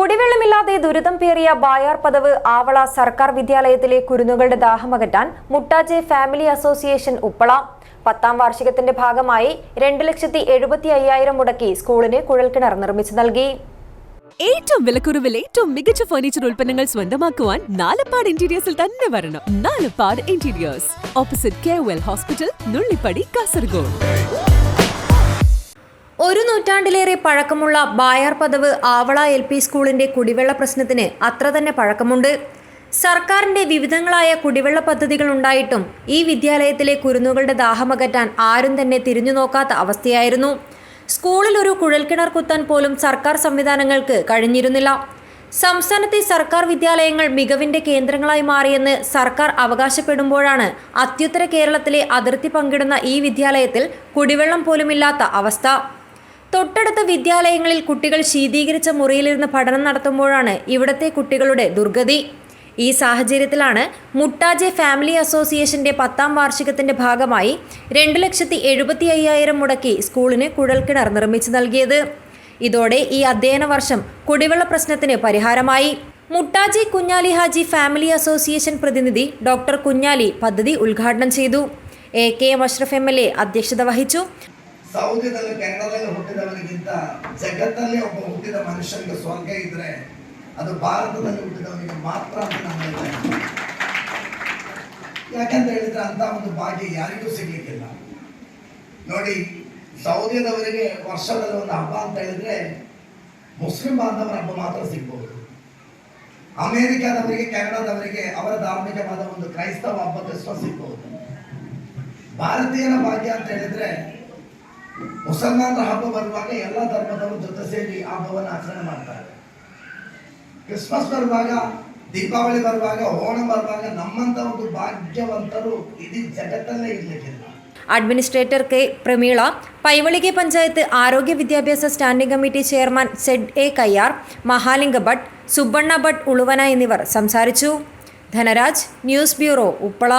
കുടിവെള്ളമില്ലാതെ ദുരിതം പേറിയ ബായാർ പദവ് ആവള സർക്കാർ വിദ്യാലയത്തിലെ കുരുന്നുകളുടെ ദാഹമകറ്റാൻ മുട്ടാജെ ഫാമിലി അസോസിയേഷൻ ഉപ്പള. പത്താം വാർഷികത്തിന്റെ ഭാഗമായി രണ്ട് ലക്ഷത്തി എഴുപത്തി അയ്യായിരം മുടക്കി സ്കൂളിന് കുഴൽക്കിണർ നിർമ്മിച്ചു നൽകി. ഏറ്റവും വിലക്കുറവിൽ ഏറ്റവും മികച്ച ഫർണിച്ചർ ഉൽപ്പന്നങ്ങൾ സ്വന്തമാക്കുവാൻ നാലപ്പാട് ഇന്റീരിയേഴ്സിൽ തന്നെ വരണം. Nalappad interiors opposite K hospital Nullippady Kasaragod ഒരു നൂറ്റാണ്ടിലേറെ പഴക്കമുള്ള ബായർ പദവ് ആവള എൽ പി സ്കൂളിന്റെ കുടിവെള്ള പ്രശ്നത്തിന് അത്ര തന്നെ പഴക്കമുണ്ട്. സർക്കാരിന്റെ വിവിധങ്ങളായ കുടിവെള്ള പദ്ധതികൾ ഉണ്ടായിട്ടും ഈ വിദ്യാലയത്തിലെ കുരുന്നുകളുടെ ദാഹമകറ്റാൻ ആരും തന്നെ തിരിഞ്ഞു നോക്കാത്ത അവസ്ഥയായിരുന്നു. സ്കൂളിൽ ഒരു കുഴൽക്കിണർ കുത്താൻ പോലും സർക്കാർ സംവിധാനങ്ങൾക്ക് കഴിഞ്ഞിരുന്നില്ല. സംസ്ഥാനത്തെ സർക്കാർ വിദ്യാലയങ്ങൾ മികവിന്റെ കേന്ദ്രങ്ങളായി മാറിയെന്ന് സർക്കാർ അവകാശപ്പെടുമ്പോഴാണ് അത്യുത്തര കേരളത്തിലെ അതിർത്തി പങ്കിടുന്ന ഈ വിദ്യാലയത്തിൽ കുടിവെള്ളം പോലുമില്ലാത്ത അവസ്ഥ. തൊട്ടടുത്ത വിദ്യാലയങ്ങളിൽ കുട്ടികൾ ശീതീകരിച്ച മുറിയിലിരുന്ന് പഠനം നടത്തുമ്പോഴാണ് ഇവിടത്തെ കുട്ടികളുടെ ദുർഗതി. ഈ സാഹചര്യത്തിലാണ് മുട്ടാജെ ഫാമിലി അസോസിയേഷന്റെ പത്താം വാർഷികത്തിന്റെ ഭാഗമായി രണ്ട് ലക്ഷത്തി എഴുപത്തി അയ്യായിരം മുടക്കി സ്കൂളിന് കുഴൽക്കിണർ നിർമ്മിച്ചു നൽകിയത്. ഇതോടെ ഈ അധ്യയന വർഷം കുടിവെള്ള പ്രശ്നത്തിന് പരിഹാരമായി. മുട്ടാജി കുഞ്ഞാലി ഹാജി ഫാമിലി അസോസിയേഷൻ പ്രതിനിധി ഡോക്ടർ കുഞ്ഞാലി പദ്ധതി ഉദ്ഘാടനം ചെയ്തു. A K M Ashraf M L A അധ്യക്ഷത വഹിച്ചു. ಸೌದಿಯಲ್ಲಿ ಕೆನಡಾದಲ್ಲಿ ಹುಟ್ಟಿದವನಿಗಿಂತ ಜಗತ್ತಲ್ಲೇ ಒಬ್ಬ ಹುಟ್ಟಿದ ಮನುಷ್ಯನಿಗೆ ಸ್ವರ್ಗ ಇದ್ರೆ ಅದು ಭಾರತದಲ್ಲಿ ಹುಟ್ಟಿದವನಿಗೆ ಮಾತ್ರ ಅಂತ ಹೇಳ್ತೇನೆ ಯಾಕಂತ ಹೇಳಿದ್ರೆ ಅಂತ ಒಂದು ಭಾಗ್ಯ ಯಾರಿಗೂ ಸಿಗ್ಲಿಕ್ಕಿಲ್ಲ. ನೋಡಿ, ಸೌದಿಯದವರಿಗೆ ವರ್ಷದಲ್ಲಿ ಒಂದು ಹಬ್ಬ ಅಂತ ಹೇಳಿದ್ರೆ ಮುಸ್ಲಿಂ ಬಾಂಧವರ ಹಬ್ಬ ಮಾತ್ರ ಸಿಗ್ಬಹುದು ಅಮೆರಿಕಾದವರಿಗೆ, ಕೆನಡಾದವರಿಗೆ ಅವರ ಧಾರ್ಮಿಕವಾದ ಒಂದು ಕ್ರೈಸ್ತವ ಹಬ್ಬ ಸಿಗ್ಬಹುದು ಭಾರತೀಯರ ಭಾಗ್ಯ ಅಂತ ಹೇಳಿದ್ರೆ ಮುಸಲ್ಮಾನರ ಹಬ್ಬ ಬರುವಾಗ ಎಲ್ಲ ಧರ್ಮದವರು ಜೊತೆ ಸೇರಿ ಆ ಹಬ್ಬವನ್ನು ಆಚರಣೆ ಮಾಡ್ತಾರೆ ಕ್ರಿಸ್ಮಸ್ ಬರುವಾಗ ದೀಪಾವಳಿ ಬರುವಾಗ ಓಣಂ ಬರುವಾಗ ನಮ್ಮಂತ ಒಂದು ಭಾಗ್ಯವಂತರು ಇಡೀ ಜಗತ್ತಲ್ಲೇ ಇರ್ಲಿಕ್ಕಿಲ್ಲ അഡ്മിനിസ്ട്രേറ്റർ കെ പ്രമീള പൈവളികെ പഞ്ചായത്ത് ആരോഗ്യ വിദ്യാഭ്യാസ standing committee chairman Z A Kayyar Mahalinga Bhat Subbanna Bhat Uluvana എന്നിവർ സംസാരിച്ചു ധനരാജ് ന്യൂസ് ബ്യൂറോ ഉപ്പള